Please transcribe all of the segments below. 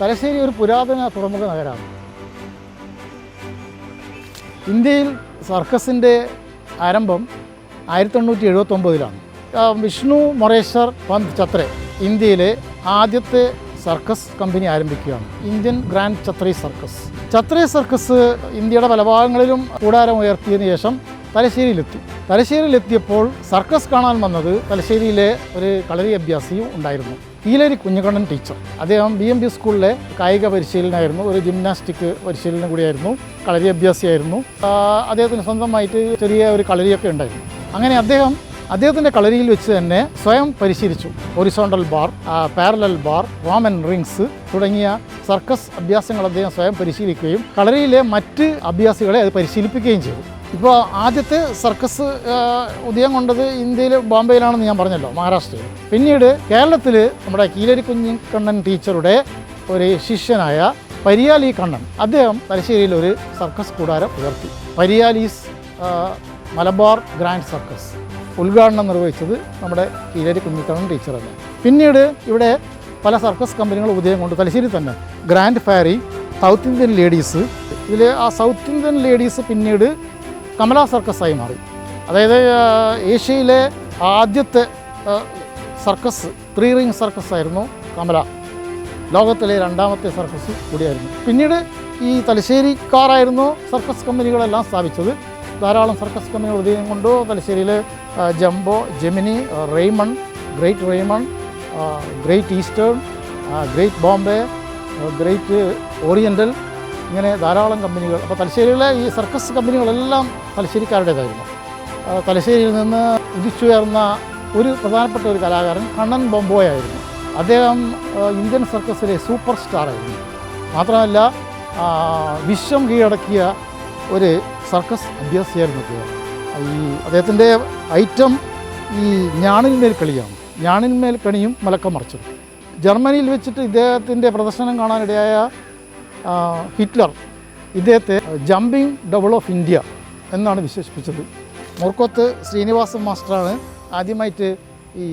തലശ്ശേരി ഒരു പുരാതന തുറമുഖ നഗരമാണ്. ഇന്ത്യയിൽ സർക്കസിന്റെ ആരംഭം ആയിരത്തി തൊണ്ണൂറ്റി എഴുപത്തൊമ്പതിലാണ് വിഷ്ണു മൊറേശ്വർ പന്ത് ഛത്രെ ഇന്ത്യയിലെ ആദ്യത്തെ സർക്കസ് കമ്പനി ആരംഭിക്കുകയാണ്. Indian grand Chhatre circus. Chhatre circus ഇന്ത്യയുടെ പല ഭാഗങ്ങളിലും കൂടാരം ഉയർത്തിയതിനു ശേഷം തലശ്ശേരിയിലെത്തി. തലശ്ശേരിയിലെത്തിയപ്പോൾ സർക്കസ് കാണാൻ വന്നത് തലശ്ശേരിയിലെ ഒരു കളരി അഭ്യാസിയും ഉണ്ടായിരുന്നു. കീലേരി കുഞ്ഞുകണ്ണൻ ടീച്ചർ. അദ്ദേഹം ബി എം ബി സ്കൂളിലെ കായിക പരിശീലനമായിരുന്നു ഒരു ജിംനാസ്റ്റിക് പരിശീലനം കൂടിയായിരുന്നു കളരി അഭ്യാസിയായിരുന്നു. അദ്ദേഹത്തിന് സ്വന്തമായിട്ട് ചെറിയ ഒരു കളരിയൊക്കെ ഉണ്ടായിരുന്നു. അങ്ങനെ അദ്ദേഹം അദ്ദേഹത്തിന്റെ കളരിയിൽ വെച്ച് തന്നെ സ്വയം പരിശീലിച്ചു. Horizontal bar parallel bar Roman rings തുടങ്ങിയ സർക്കസ് അഭ്യാസങ്ങൾ അദ്ദേഹം സ്വയം പരിശീലിക്കുകയും കളരിയിലെ മറ്റ് അഭ്യാസികളെ അത് പരിശീലിപ്പിക്കുകയും ചെയ്തു. ഇപ്പോൾ ആദ്യത്തെ സർക്കസ് ഉദയം കൊണ്ടത് ഇന്ത്യയിൽ ബോംബെയിലാണെന്ന് ഞാൻ പറഞ്ഞല്ലോ മഹാരാഷ്ട്രയിൽ. പിന്നീട് കേരളത്തിൽ നമ്മുടെ കീലരി കുഞ്ഞിക്കണ്ണൻ ടീച്ചറുടെ ഒരു ശിഷ്യനായ പരിയാലി കണ്ണൻ അദ്ദേഹം തലശ്ശേരിയിൽ ഒരു സർക്കസ് കൂടാരം ഉയർത്തി. പരിയാലീസ് മലബാർ ഗ്രാൻഡ് സർക്കസ് ഉദ്ഘാടനം നിർവഹിച്ചത് നമ്മുടെ കീലേരി കുഞ്ഞിക്കണ്ണൻ ടീച്ചറല്ല. പിന്നീട് ഇവിടെ പല സർക്കസ് കമ്പനികൾ ഉദയം കൊണ്ട് തലശ്ശേരി തന്നെ grand fairy south Indian ladies. ഇതിൽ ആ സൗത്ത് ഇന്ത്യൻ ലേഡീസ് പിന്നീട് കമല സർക്കസായി മാറി. അതായത് ഏഷ്യയിലെ ആദ്യത്തെ സർക്കസ് ത്രീ റിംഗ് സർക്കസ് ആയിരുന്നു കമല. ലോകത്തിലെ രണ്ടാമത്തെ സർക്കസ് കൂടിയായിരുന്നു. പിന്നീട് ഈ തലശ്ശേരിക്കാരായിരുന്നു സർക്കസ് കമ്പനികളെല്ലാം സ്ഥാപിച്ചത്. ധാരാളം സർക്കസ് കമ്പനികൾ ഉദയം കൊണ്ടു തലശ്ശേരിയിൽ jumbo Gemini Raymond great Raymond great eastern great Bombay great oriental ഇങ്ങനെ ധാരാളം കമ്പനികൾ അപ്പോൾ തലശ്ശേരിയിലെ ഈ സർക്കസ് കമ്പനികളെല്ലാം തലശ്ശേരിക്കാരുടേതായിരുന്നു. തലശ്ശേരിയിൽ നിന്ന് ഉദിച്ചുയർന്ന ഒരു പ്രധാനപ്പെട്ട ഒരു കലാകാരൻ കണ്ണൻ ബൊമ്പോയായിരുന്നു അദ്ദേഹം ഇന്ത്യൻ സർക്കസിലെ സൂപ്പർ സ്റ്റാറായിരുന്നു. മാത്രമല്ല വിശ്വം കീഴടക്കിയ ഒരു സർക്കസ് അഭ്യാസിയായിരുന്നു അദ്ദേഹം. ഈ അദ്ദേഹത്തിന്റെ ഐറ്റം ഈ ഞാണിന്മേൽ കളിയാണ് ഞാണിന്മേൽ കണിയും മലക്കം മറിച്ചത് ജർമ്മനിയിൽ വെച്ചിട്ട് ഇദ്ദേഹത്തിന്റെ പ്രദർശനം കാണാനിടയായ ഹിറ്റ്ലർ ഇദ്ദേഹത്തെ ജമ്പിംഗ് ഡബിൾ ഓഫ് ഇന്ത്യ എന്നാണ് വിശേഷിപ്പിച്ചത്. മോർക്കോത്ത് ശ്രീനിവാസൻ മാസ്റ്ററാണ് ആദ്യമായിട്ട് ഈ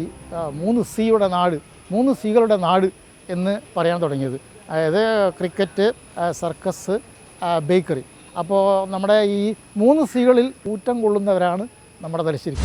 മൂന്ന് സിയുടെ നാട് മൂന്ന് സികളുടെ നാട് എന്ന് പറയാൻ തുടങ്ങിയത്. അതായത് ക്രിക്കറ്റ് സർക്കസ് ബേക്കറി. അപ്പോൾ നമ്മുടെ ഈ മൂന്ന് സികളിൽ ഊറ്റം കൊള്ളുന്നവരാണ് നമ്മുടെ തലശ്ശേരി